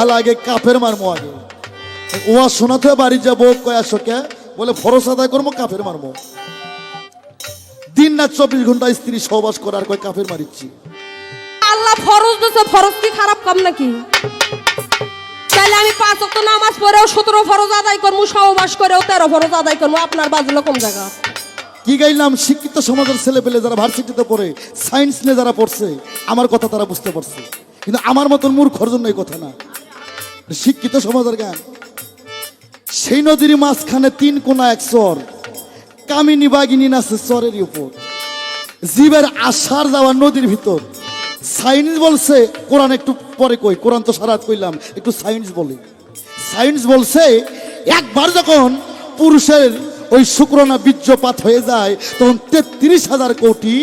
হালা আগে কাফের মারমো আগে। ওয়া শোনাতে বাড়ি যাব কয় আসো কে? বলে ফরস আদায় করব কাফের মারমো। দিন না চব্বিশ ঘণ্টা স্ত্রী সহবাস করার কয় কাফের মারিচ্ছি। আল্লাহ ফরজ দিছে ফরজ কি খারাপ কাম নাকি? তাহলে আমি পাঁচ অক্ট নামাজ পড়েও সতেরো ফরজ আদায় করব সহবাস করেও তেরো ফরজ আদায় করব আপনার বাজলো কম জায়গা? কি গাইলাম শিক্ষিত সমাজের ছেলে পেলে যারা ভার্সিটিতে পড়ে সায়েন্স নিয়ে যারা পড়ছে আমার কথা তারা বুঝতে পারছে। কিন্তু আমার মতন মূর্খর জন্য এই কথা না। শিক্ষিত সমাজের গান সেই নদীর মাঝখানে তিন কোনা এক চর কামিনী বাগিনী নাচে চরের উপর। জীবের আশার যাওয়া নদীর ভিতর। সায়েন্স বলছে, কোরআন একটু পরে কই, কোরআন তো সারাত কইলাম, একটু সায়েন্স বলি। সায়েন্স বলছে, একবার যখন পুরুষের ওই শুক্রনা বীর্যপাত হয়ে যায়, তখন তেত্রিশ হাজার কোটি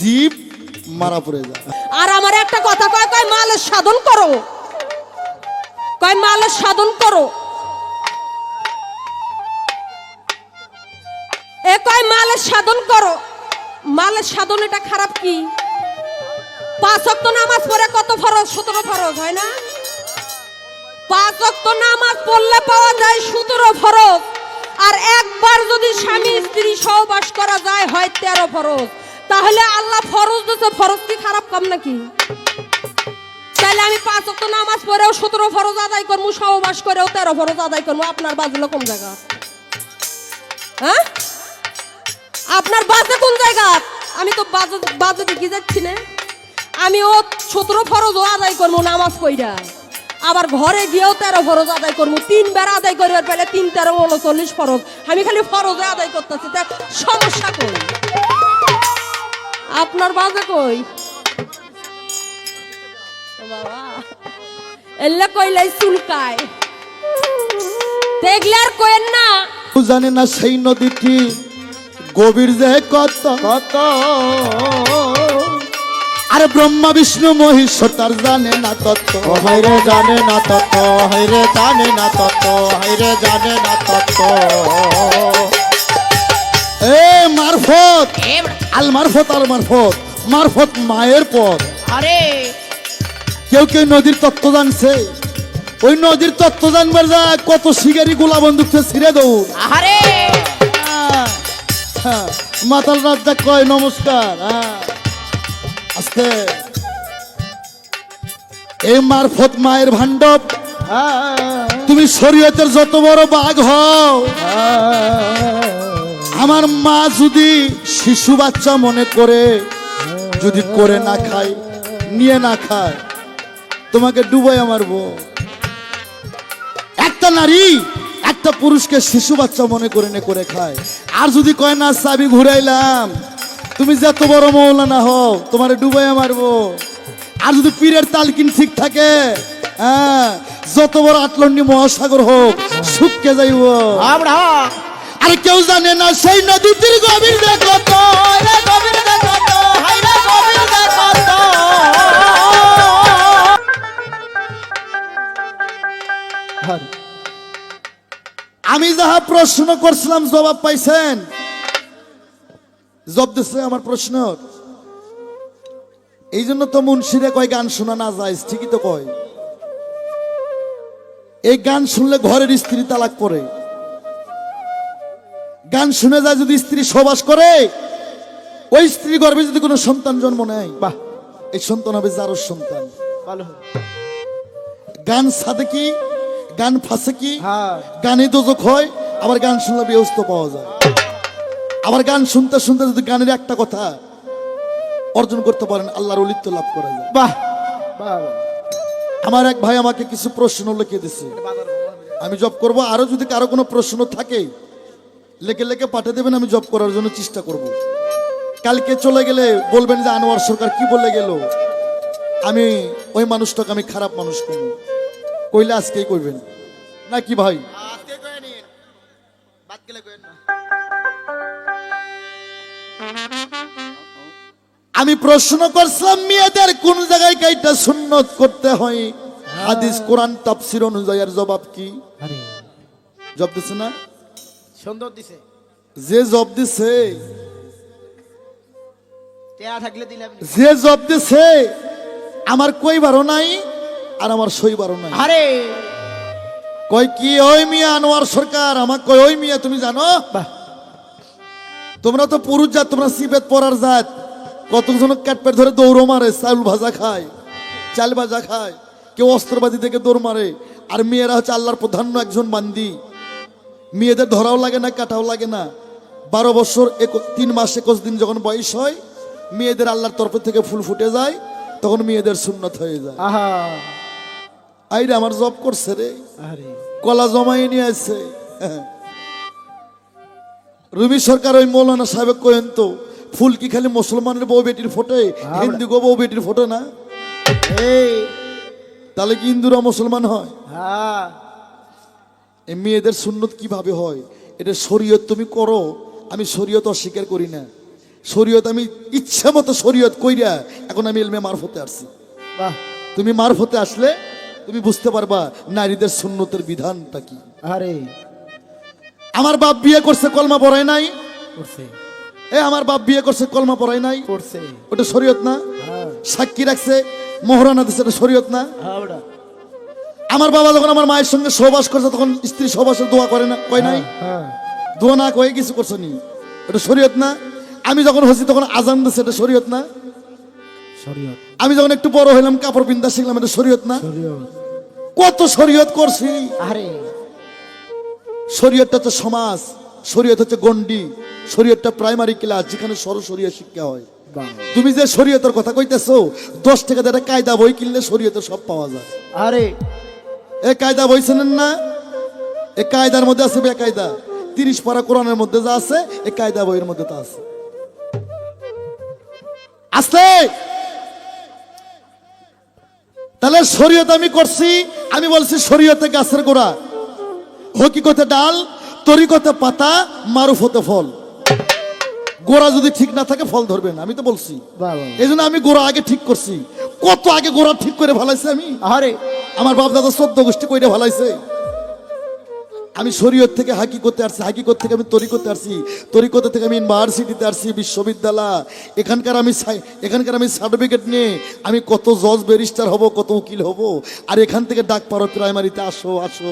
জীব মারা পড়ে যায়। আর আমার একটা কথা কয় কয় মালের সাধন করো। কয় মালের সাধন করো। এ কয় মালের সাধন করো। মালের সাধন, এটা খারাপ কি? পাঁচ অক্ট নামাজ পড়ে কত ফরজ? সতেরো ফরজ, হয় না? পাঁচ অক্ট নামাজ পড়লে পাওয়া যায় সতেরো ফরজ। আর একবার যদি স্বামী, স্ত্রী সহবাস করা যায়, হয় তেরো ফরজ। তাহলে আল্লাহ ফরজ দিতে ফরজ কি খারাপ কাম নাকি? আমি পাঁচ অক্ট নামাজ পড়েও সতেরো ফরজ আদায় করব সহবাস করেও তেরো ফরজ আদায় করব আপনার বাজলো কোন জায়গা? হ্যাঁ? আপনার বাজে কোন জায়গা? আমি তো বাজে বাজে দেখি যাচ্ছি না। আমি ও সতেরো ফরজও আদায় করব নামাজ পইরা আবার ঘরে গিয়েও তেরো ফরজ আদায় করব তিন তিনবার আদায় করবার পেলে তিন, তেরো উনচল্লিশ ফরজ। আমি খালি ফরজে আদায় করতেছি। তা সমস্যা কই? আপনার বাজে কই? বাবা। এল্লা কইলাই চুলকায়। দেখলে আর কইেন না। জানে না সেই নদীটি গভীর যে কত। কত? আরে ব্রহ্মা বিষ্ণু মহেশ্বর তার জানে না তত্ত্ব। হাইরে জানে না তত্ত্ব। হাইরে জানে না তত্ত্ব। হাইরে জানে না তত্ত্ব। এ মারফত। আল মারফত আল মারফত। মারফত মায়ের পথ। আরে কেউ কেউ নদীর তত্ত্ব জানছে। ওই নদীর তত্ত্ব জানবার যা কত শিকারি গোলা বন্দুক ছিঁড়ে দৌড় আরে হ্যাঁ, হ্যাঁ, মাতাল রাজ্জাক কয় নমস্কার হ্যাঁ। আস্তে। এই মারফত মায়ের ভাণ্ডব তুমি শরীয়তের যত বড় বাঘ হও আমার মা যদি শিশু বাচ্চা মনে করে যদি করে না খায় নিয়ে না খায় তোমাকে ডুবাই মারবো একটা নারী একটা পুরুষকে শিশু বাচ্চা মনে করে নে, করে খায়। আর যদি কয়, না চাবি ঘুরাইলাম, তুমি যত বড় মৌলানা হও, তোমার ডুবাই মারবো আর যদি পীরের তালকিন ঠিক থাকে হ্যাঁ যত বড় আটলন্ডি মহাসাগর হোক, শুককে যাইব। আমরা আর কেউ জানে না, সেই নদীটির গভীর দেখো তো গভীর দেখো তো গভীর দেখো তো। আমি যাহা প্রশ্ন করছিলাম জবাব পাইছেন? জব দিচ্ছে আমার প্রশ্ন। এই জন্য তো মুন্সিরে কয় গান শোনা না যায় ঠিকই তো কয়। এই গান শুনলে ঘরের স্ত্রী তালাক করে। গান শুনে যায় যদি স্ত্রী সবাস করে ওই স্ত্রী গর্ভে যদি কোনো সন্তান জন্ম নেয় বাহ। এই সন্তান হবে যারও সন্তান। ভালো গান সাদে কি? গান ফাঁসে কি? হ্যাঁ। গানে দোজক হয় আবার গান শুনলে ব্যস্ত পাওয়া যায়। আবার গান শুনতে শুনতে যদি গানের একটা কথা অর্জন করতে পারেন আল্লাহর অলিত্য লাভ করা যায়। বাহ বাহ আমার এক ভাই আমাকে কিছু প্রশ্ন লিখে দিছে। আমি জব করব আরও যদি কারও কোনো প্রশ্ন থাকে লেখে লেখে পাঠিয়ে দেবেন আমি জব করার জন্য চেষ্টা করব। কালকে চলে গেলে বলবেন যে আনোয়ার সরকার কি বলে গেল? আমি ওই মানুষটাকে আমি খারাপ মানুষ করব কইলে আজকেই কইবেন। না কি ভাই? আজকে আমি প্রশ্ন করছিলাম মেয়েদের কোন জায়গায় কাইটা সুন্নত করতে হয়? হাদিস কোরআন তাফসির অনুযায়ী আর জবাব কি? আরে। জব দিছে না? সুন্দর দিছে। যে জব দিছে টেয়া থাকলে দিলাম। যে জব দিছে আমার কইবারও নাই? আর আমার শৈবারও নাই। আরে। কয় কি ওই মিয়া আনোয়ার সরকার? আমাকে কয় ওই মিয়া তুমি জানো? তোমরা তো পুরুষ জাত তোমরা সিবেত পরার জাত। কতজন ক্যাটপেট ধরে দৌড় মারে চাউল ভাজা খায় চাল ভাজা খায়। কেউ অস্ত্রবাদী থেকে দৌড় মারে। আর মেয়েরা হচ্ছে আল্লাহর প্রধান্য একজন বান্দি। মেয়েদের ধরাও লাগে না কাটাও লাগে না। বারো বছর এক- তিন মাস একুশ দিন যখন বয়স হয় মেয়েদের আল্লাহর তরফ থেকে ফুল ফুটে যায় তখন মেয়েদের সুন্নত হয়ে যায়। আহা। আইরে আমার জব করছে রে। কলা জমাই নিয়ে আসছে রবি সরকার ওই মৌলানা সাহেব কয়েন তো ফুল কি খালি মুসলমানের বউ বেটির ফোটে? হিন্দু গো বউ বেটির ফোটে না? তাহলে কি হিন্দুরা মুসলমান হয়? হ্যাঁ। এই মেয়েদের সুন্নত কীভাবে হয়? এটা শরীয়ত তুমি করো আমি শরীয়ত অস্বীকার করি না। শরীয়ত আমি ইচ্ছা মতো শরীয়ত কইরা এখন আমি এলমে মারফতে আসছি। বাহ। তুমি মারফতে আসলে তুমি বুঝতে পারবা নারীদের সুন্নতের বিধানটা কি? আরে। আমার বাপ বিয়ে করছে কলমা পড়ায় নাই? করছে। এ আমার বাপ বিয়ে করছে কলমা পড়ায় নাই? করছে। ওটা শরীয়ত না? হ্যাঁ। সাক্ষী রাখছে মোহরানা দিচ্ছে এটা শরীয়ত না? হ্যাঁ আমার বাবা যখন আমার মায়ের সঙ্গে সহবাস করছে তখন স্ত্রী সহবাসের দোয়া করে না কয় নাই? হ্যাঁ দোয়া না কয়ে কিছু করছে নি এটা শরীয়ত না? আমি যখন হচ্ছি তখন আজান দিচ্ছে এটা শরীয়ত না? আমি যখন একটু বড় হইলাম কাপড় পিন্দা শিখলাম এটা শরীয়ত না? কত শরীয়ত করছি? আরে। শরীয়তটা হচ্ছে সমাজ শরীয়ত হচ্ছে গন্ডি শরীয়তটা প্রাইমারি ক্লাস যেখানে সরসরিয়া শিক্ষা হয়। তুমি যে শরীয়তের কথা কইতেছো দশ টাকা দিয়ে একটা কায়দা বই কিনলে শরীয়তে সব পাওয়া যায়। আরে। এ কায়দা বই চেনেন না? এ কায়দার মধ্যে আছে বেকায়দা তিরিশ পারা কোরআনের মধ্যে যা আছে এ কায়দা বইয়ের মধ্যে তা আছে। আসলে তাহলে শরীয়ত আমি করছি আমি বলছি শরীয়তে গাছের গোড়া। হকিকতে ডাল তরিকতে পাতা মারুফতে ফল। গোড়া যদি ঠিক না থাকে ফল ধরবে না আমি তো বলছি। এই জন্য আমি গোড়া আগে ঠিক করছি। কত আগে গোড়া ঠিক করে ভালাইছি আমি? আরে আমার বাপ দাদা চোদ্দ গোষ্ঠী কইরে ভালাইছে। আমি শরীয়ত থেকে হাকি করতে আসছি হাকি করতে থেকে আমি তরি করতে আসছি তরি করতে থেকে আমি ইউনিভার্সিটিতে আসছি বিশ্ববিদ্যালয়। এখানকার আমি এখানকার আমি সার্টিফিকেট নিয়ে আমি কত জজ ব্যারিস্টার হব কত উকিল হব আর এখান থেকে ডাক পারো প্রাইমারিতে আসো আসো।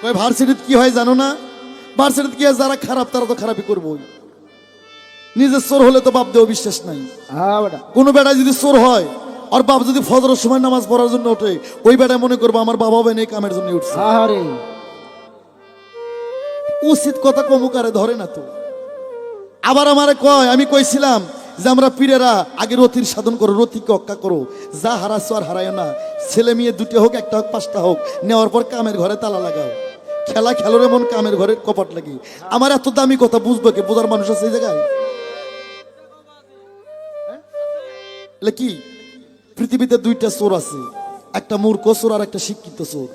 কয় ভার্সিটিতে কি হয় জানো না? ভার্সিটিতে কি হয় যারা খারাপ তারা তো খারাপই করবোই। নিজের চোর হলে তো বাপ দেও বিশ্বাস নাই। হ্যাঁ কোনো বেটা যদি চোর হয় আর বাপ যদি ফজরের সময় নামাজ পড়ার জন্য ওঠে ওই বেটা মনে করব আমার বাবা হবে নেই কামের জন্য উঠছে। উচিত কথা কমুকারে ধরে না তো। আবার আমারে কয় আমি কইছিলাম যে আমরা পীরেরা আগে রতির সাধন করো রতিকে অক্কা করো। যা হারাচ্ছ আর হারায় না। ছেলে মেয়ে দুটো হোক একটা হোক পাঁচটা হোক নেওয়ার পর কামের ঘরে তালা লাগাও। খেলা খেলোর এমন কামের ঘরে কপাট লাগি। আমার এত দামি কথা বুঝব কে? বোঝার মানুষ আছে এই জায়গায়? এলে কি? পৃথিবীতে দুইটা চোর আছে। একটা মূর্খ চোর আর একটা শিক্ষিত চোর।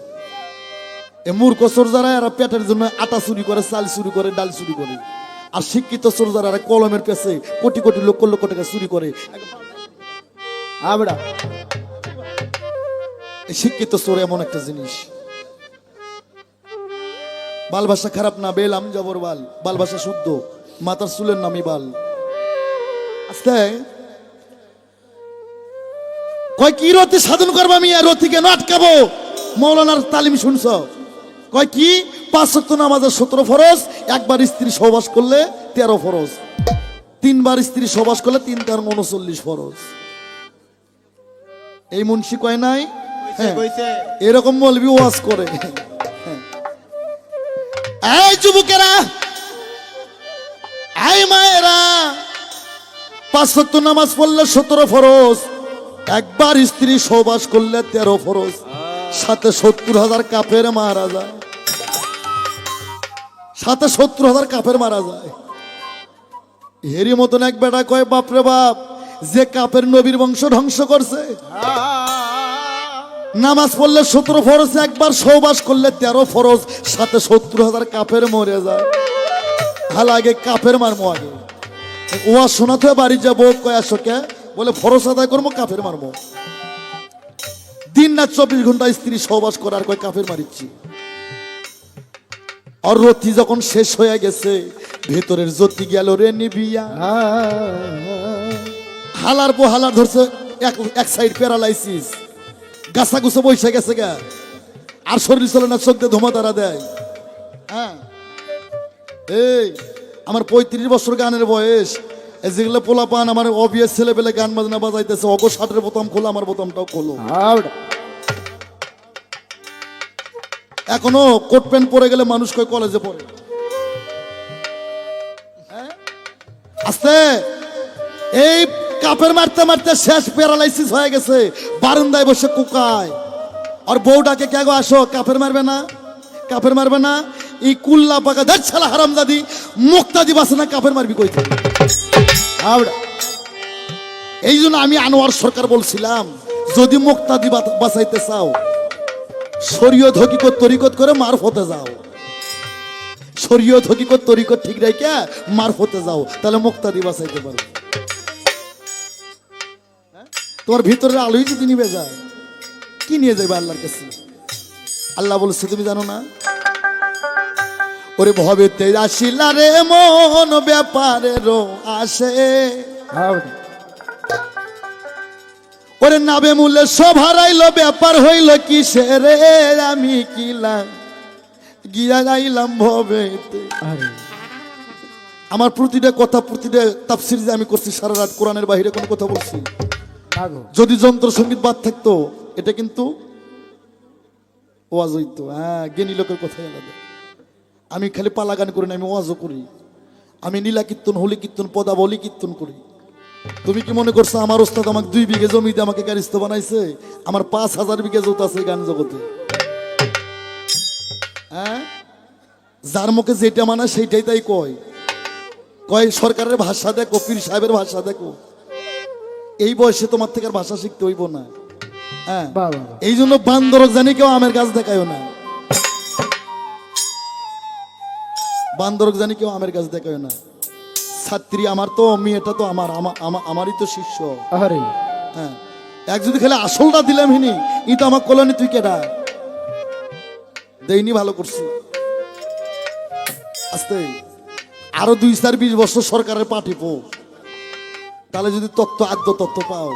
এ মূর্খ চোর যারা, এরা পেটের জন্য আটা চুরি করে, চাল চুরি করে, ডাল চুরি করে। আর শিক্ষিত চোর যারা কলমের পেছে কোটি কোটি লক্ষ লক্ষ টাকা চুরি করে। আবড়া শিক্ষিত চোর এমন একটা জিনিস। বাল ভাষা খারাপ না বেলাম জবর, বাল। বাল ভাষা শুদ্ধ মাতার চুলের নামই বাল। আস্তে কয় কি রতি সাধন করব আমি আর রতি কেন আটকাবো? মৌলানার তালিম শুনছ? কয় কি? পাঁচ সত্য নামাজের সতেরো ফরজ একবার স্ত্রী সহবাস করলে তেরো ফরজ। তিনবার স্ত্রী সহবাস করলে তিন তেরো উনচল্লিশ ফরজ। এই মুন্সি কয় নাই? হ্যাঁ। এরকম মলবি ওয়াজ করে। এই যুবকেরা এই মায়েরা পাঁচ সত্য নামাজ পড়লে সতেরো ফরজ একবার স্ত্রী সহবাস করলে তেরো ফরজ, সাথে সত্তর হাজার কাপের মারা যায়। সাথে সত্তর হাজার কাপের মারা যায়। হেরি মতন এক বেটা কয়, বাপরে বাপ, যে কাপের নবীর বংশ ধ্বংস করছে। নামাজ পড়লে সতেরো ফরজ, একবার সৌবাস করলে তেরো ফরজ, সাথে সত্তর হাজার কাপের মরে যায়। হাল আগে কাপের মারমো আগে। ওয়া শোনাতে বাড়ি যাব, কয়, আসো কে? বলে ফরজ আদায় করব কাপের মারমো দিন না চব্বিশ ঘণ্টা স্ত্রী সহবাস করে আর কয় কাপের মারিচ্ছি। আর রতি যখন শেষ হয়ে গেছে, ভেতরের জ্যোতি গেল রে নিবিয়া। হালার পো হালার ধরছে, এক এক সাইড প্যারালাইসিস। গাছা গুছো বৈশা গেছে গা। আর শরীর চলে না, চোখ দিয়ে ধোমা তারা দেয়। হ্যাঁ। এই, আমার পঁয়ত্রিশ বছর গানের বয়স। যেগুলো পোলা পান আমার অবিয়াস ছেলে পেলে গান বাজনা বাজাইতেছে অগো ষাটের বোতাম খোলো আমার বোতামটাও খোলো। এখনও কোট প্যান্ট পরে গেলে মানুষ কয় কলেজে পড়ে? হ্যাঁ? আস্তে! এই কাপের মারতে মারতে শেষ প্যারালাইসিস হয়ে গেছে বারান্দায় বসে কুকায়। আর বউটাকে কে গো আসো? কাপের মারবে না কাপের মারবে না। এই কুল্লা পাকা দেখ ছালা হারাম দাদি মুক্তা দিবাসে না কাপের মারবি কই থেকে? এই জন্য আমি আনোয়ার সরকার বলছিলাম, যদি মুক্তাদি বাঁচাইতে চাও, শরীয়ত হকিকত তরিকত করে মারফতে যাও। শরীয়ত হকিকত তরিকত ঠিক রেখে মারফতে যাও, তাহলে মুক্তাদি বাঁচাইতে পারো হ্যাঁ? তোমার ভিতরে আলোই যদি নিবে যায় কি নিয়ে যাবে আল্লাহর কাছে? আল্লাহ বলছে, তুমি জানো না? ওরে ভবেতে আসিলা রে মন ব্যাপারেরও আসে। ওরে নাবে মূল্যে সব হারাইলো ব্যাপার হইল কিসে রে? আমি কিলাম গিয়া যাইলাম ভবেতে আমার প্রতিটা কথা প্রতিটা তাফসির যে আমি করছি সারা রাত কোরআনের বাইরে কোনো কথা বলছি। যদি যন্ত্র সংগীত বাদ থাকতো এটা কিন্তু ওয়াজ হইতো। হ্যাঁ জ্ঞানী লোকের কথাই আলাদা। আমি খালি পালা গান করি না আমি ওয়াজও করি। আমি নীলা কীর্তন হোলি কীর্তন পদাবলী কীর্তন করি। তুমি কি মনে করছ আমার ওস্তাদ আমাকে দুই বিঘে জমিতে আমাকে গারিস্ত বানাইছে? আমার পাঁচ হাজার বিঘে জোত আছে গান জগতে। হ্যাঁ? যার মুখে যেটা মানায় সেইটাই তাই কয়। কয় সরকারের ভাষা দেখো পীর সাহেবের ভাষা দেখো। এই বয়সে তোমার থেকে আর ভাষা শিখতে হইব না। হ্যাঁ? এই জন্য বান্দরক জানি কেউ আমের গাছ দেখায়ও না। বান্দরক জানি কেউ আমের গাছ দেখায় না। ছাত্রী আমার তো মেয়েটা তো আমার আমা- আমা- আমারই তো শিষ্য। হ্যাঁ। এক যদি খালি আসলটা দিলাম হিনি ই তো আমার কলোনি তুই কেডা? দেইনি ভালো করছি। আস্তে। আরও দুই চার বিশ বছর সরকারের পাঠিব তাহলে যদি তত্ত্ব আদ্য তত্ত্ব পাও।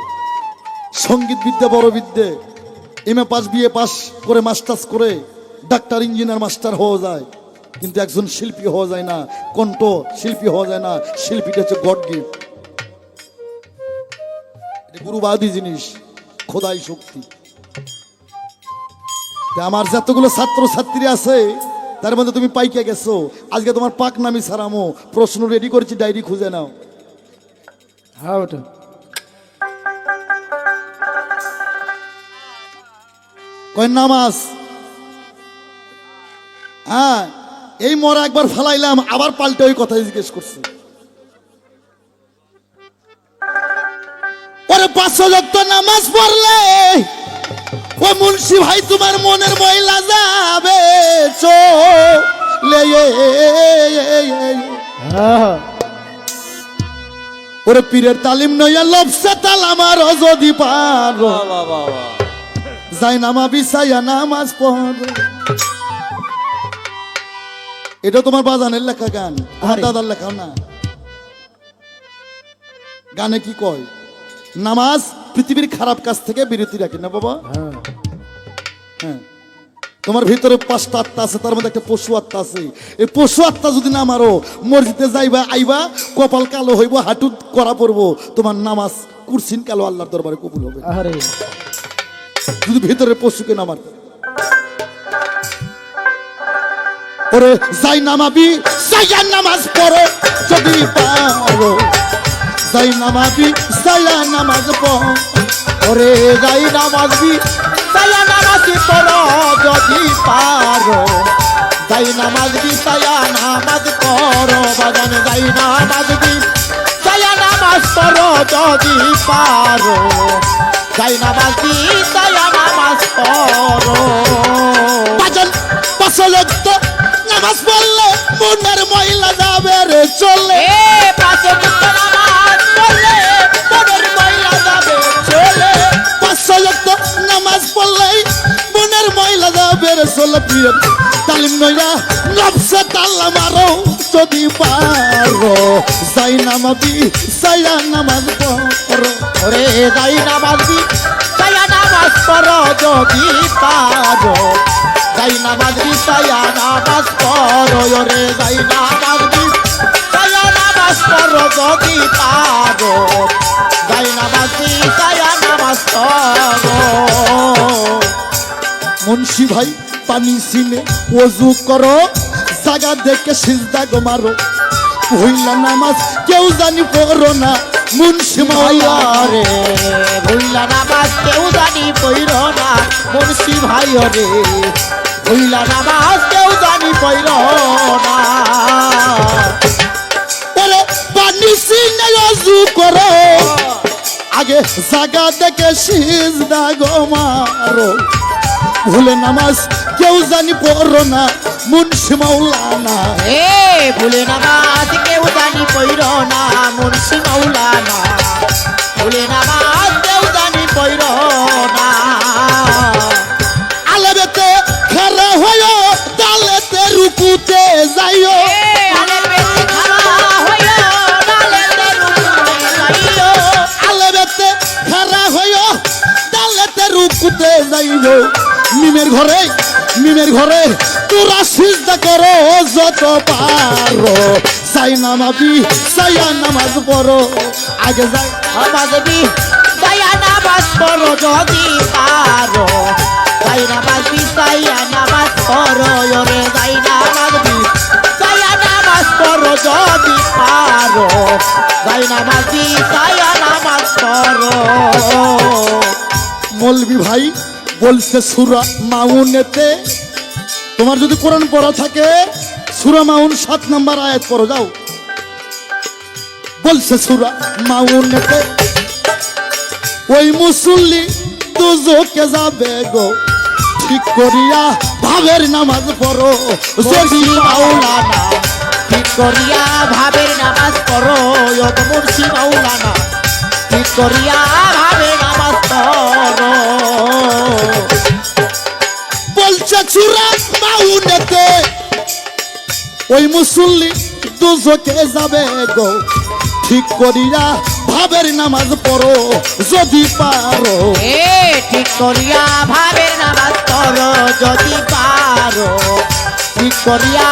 সংগীত বিদ্যা বড় বিদ্যে M A pass BA pass করে মাস্টার্স করে ডাক্তার ইঞ্জিনিয়ার মাস্টার হওয়া যায়। কিন্তু একজন শিল্পী হওয়া যায় না কণ্ঠ শিল্পী হওয়া যায় না শিল্পীটা হচ্ছে গড গিফট। গুরুবাদী জিনিস খোদাই শক্তি। আমার যতগুলো ছাত্র ছাত্রী আছে তার মধ্যে তুমি পাইকে গেছো। আজকে তোমার পাক নামি সারামো প্রশ্ন রেডি করেছি ডায়েরি খুঁজে নাও। হ্যাঁ ওটা। কয় নামাজ? হ্যাঁ এই মরা একবার ফালাইলাম আবার পাল্টে ওই কথা জিজ্ঞেস করছে। পরে পাঁচশো যত নামাজ পড়লে ও মুন্সি ভাই তোমার মনের ময়লা যাবে চলে ওরে পীরের তালিম নইয়া লবসে তাল আমার যদি পারো। যাই নামা বিছাইয়া নামাজ পড়ো। এটা তোমার বাজানের লেখা গান। দাদার লেখা না। গানে কি কয়? নামাজ পৃথিবীর খারাপ কাজ থেকে বিরতি রাখে না বাবা? হ্যাঁ। তোমার ভিতরে পাঁচটা আত্মা আছে তার মধ্যে একটা পশু আত্মা আছে। এই পশু আত্মা যদি না মারো মসজিদে যাইবা আইবা কপাল কালো হইব হাঁটু করা পড়ব তোমার নামাজ কুরসিন কালো আল্লাহর দরবারে কবুল হবে। যদি ভিতরে পশুকে নামার ওরে যাই নামাবি যাইয়া নামাজ পড়ো যদি পারো। যাই নামাবি যাইয়া নামাজ পড়ো। ওরে যাই নামাজবি সায়া নামাজি পড়ো যদি পারো। যাই নামাজবি সায়া নামাজ পড়ো। বাজান, যাই নামাজবি সায়া নামাজ পড়ো যদি পারো। যাই নামাজবি সায়া নামাজ পড়ো। পাঁচজন পাঁচলক্ত নামাজ পড়লে মনের মহিলা যাবে রে চলে। এ পাঁচ ওয়াক্ত নামাজ পড়লে মনের ময়লা যাবে চলে। পাঁচলক্ত নামাজ পড়লেই মনের মহিলা যাবে রে চলে প্রিয়। তালিম নইয়া নবসে তাল্লা মারো যদি পারো। যাই নামাবি সাইয়া নামাজ পড়ো। ওরে যাই নামাজ দি সায়া নামাজ পড় যদি পারো যাই নামাজ দি সায়া নামাজ পড়, ওরে যাই নামাজ দি সায়া নামাজ পড় যদি পারো যাই নামাজ দি সায়া নামাজ পড়। মুন্সি ভাই, পানি সিনে ওজু করো, জাগা দেখে সিজদা গো মারো। হইলা নামাজ কেউ জানি পড়ো না। মুন্সি মাওলা রে। ভুইলা নামাজ কেউ জানি পইর না মুন্সি ভাই রে। ভুইলা নামাজ কেউ জানি পইর না। ওরে পানি সিনে ওজু করো। আগে জাগা দেখে সিজদা গো মারো। ভুলে নামাজ কেউ জানি পড়ো না মুন্সি মাওলানা। এ ভুলে নামাজ কেউ জানি পইর না মুন্সি মাওলানা। ভুলে নামাজ কেউ জানি পইর না। আলেবেতে খেরা হয় তালেতে রুকুতে যাইও। আলেবেতে খেরা হয় তালেতে রুকুতে যাইও। মিমের ঘরে মিমের ঘরে তোরা সিজদা করো, যত পারো। সাই নামাবি সাইয়া নামাজ পড়ো। আগে যাই নামাজ দি সায়া নামাজ পড়ো যদি পারো। সাই নামাজ দি সায়া নামাজ পড়ো, ওরে সাই নামাজ দি সায়া নামাজ পড়ো যদি পারো। সাই নামাজ দি সায়া নামাজ পড়ো। মৌলবি ভাই বলছে সুরা মাউনেতে। তোমার যদি কোরআন পড়া থাকে সুরা মাউন সাত নাম্বার আয়াত পড়ো যাও। বলছে সুরা মাউনেতে ওই মুসল্লি দুজকে যাবে গো ঠিক করিয়া ভাবের নামাজ পড়ো। যদি মাওলানা ঠিক করিয়া ভাবের নামাজ পড়ো। মুর্শি মাওলানা ঠিক করিয়া বলছে চূড়া মাউনেতে ওই মুসল্লি দুজকে যাবে গো। ঠিক করিয়া ভাবের নামাজ পড়ো, যদি পারো। এ ঠিক করিয়া ভাবের নামাজ পড়ো, যদি পারো। ঠিক করিয়া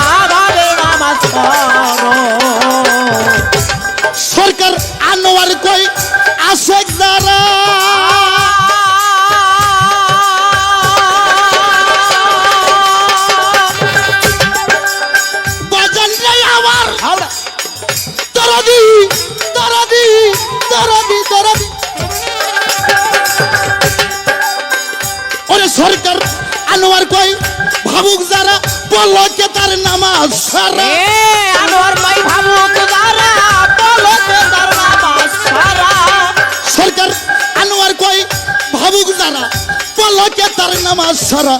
দরদি ওরে সরকার আনোয়ার কই? ভাবুক যারা বলল কে তার নামাজ সারা। আনোয়ার ভাই ভাবুক যারা বলো তার নামাজ সারা। সরকার আনোয়ার কই? ভাবুক যারা পলকে তার নামাজ সারা।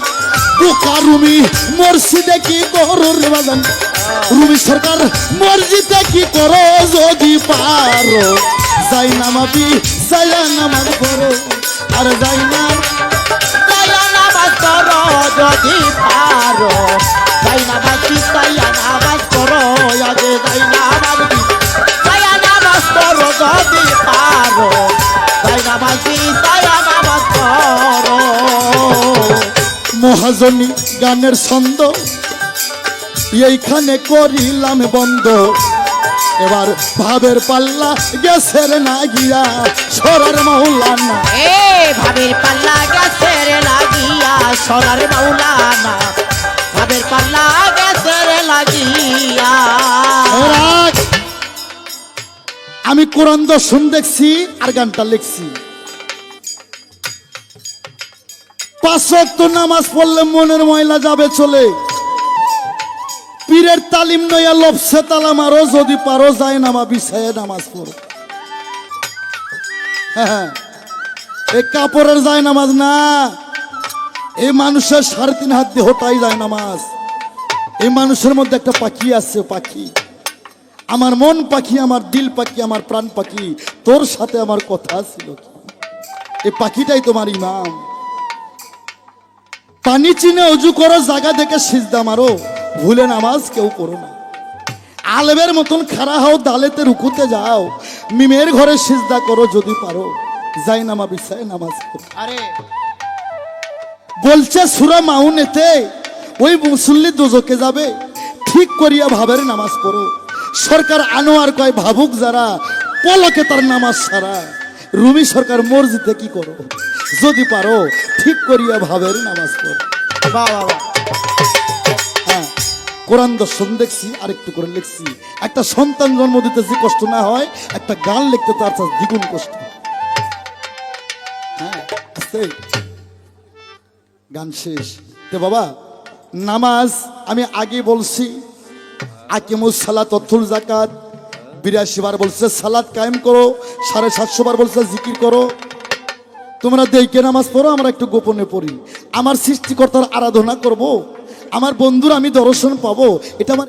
বোকা রুমি মসজিদে কি করো রে বাজান? রুমি সরকার, মসজিদে কি করো যদি পারো? যাই নামাবি যাইয়া নামাজ করো আর যাই না সায়া নামাজ করো যদি পারো। সাই নামাজ সায়া নামাজ করো আগে সাই নামাজ সায়া নামাজ করো যদি পারো। সাই নামাজ সায়া নামাজ করো মহাজনী গানের ছন্দ এইখানে করিলাম বন্ধ। এবার ভাবের পাল্লা গেছে রে না গিয়া সরার মহল্লানা এ ভাবের পাল্লা গেছের লাগিয়া সোনার মাওলানা। ভাবের পাল্লা গেছের লাগিয়া। আমি কোরআন দর্শন দেখছি আর গানটা লিখছি। পাঁচ নামাজ পড়লে মনের ময়লা যাবে চলে। পীরের তালিম নইয়া লপসে তালা মারো, যদি পারো যায় নামা বিষয়ে নামাজ পড়ো। হ্যাঁ এই কাপড়ের যায় নামাজ না। এই মানুষের সাড়ে তিন হাত দিয়ে হোটাই যায় নামাজ। এই মানুষের মধ্যে একটা পাখি আছে পাখি। আমার মন পাখি, আমার দিল পাখি, আমার প্রাণ পাখি। তোর সাথে আমার কথা ছিল এই পাখিটাই তোমার ইমাম। পানি চিনে অজু করো জায়গা দেখে সিজদা মারো। ভুলে নামাজ কেউ করো না। আলেবের মতন খাড়া হও দালেতে রুকুতে যাও। মিমের ঘরে সিজদা করো যদি পারো। যাই নামা বিছায় নামাজ পড়ো। আরে। বলছে সুরা মাউনেতে ওই মুসল্লি দুজকে যাবে ঠিক করিয়া ভাবের নামাজ পড়ো। সরকার আনোয়ার কয় ভাবুক যারা পলকে তার নামাজ সারা। রুমি সরকার মসজিদে কি করো? যদি পারো ঠিক করিয়া ভাবের নামাজ পড়ো। বাবা কোরআন দর্শন দেখছি, আরেকটু করে লিখছি। একটা সন্তান জন্ম দিতে যে কষ্ট না হয়, একটা গান লিখতে তার দ্বিগুণ কষ্ট। হ্যাঁ। গান শেষ। তে বাবা, নামাজ আমি আগে বলছি, আকিমুস সালাত অথুল জাকাত বিরাশি বার বলছে সালাদ কায়েম করো, সাড়ে সাতশো বার বলছে, জিকির করো। তোমরা দেখে নামাজ পড়ো, আমরা একটু গোপনে পড়ি। আমার সৃষ্টিকর্তার আরাধনা করব? আমার বন্ধুর আমি দর্শন পাবো। এটা আমার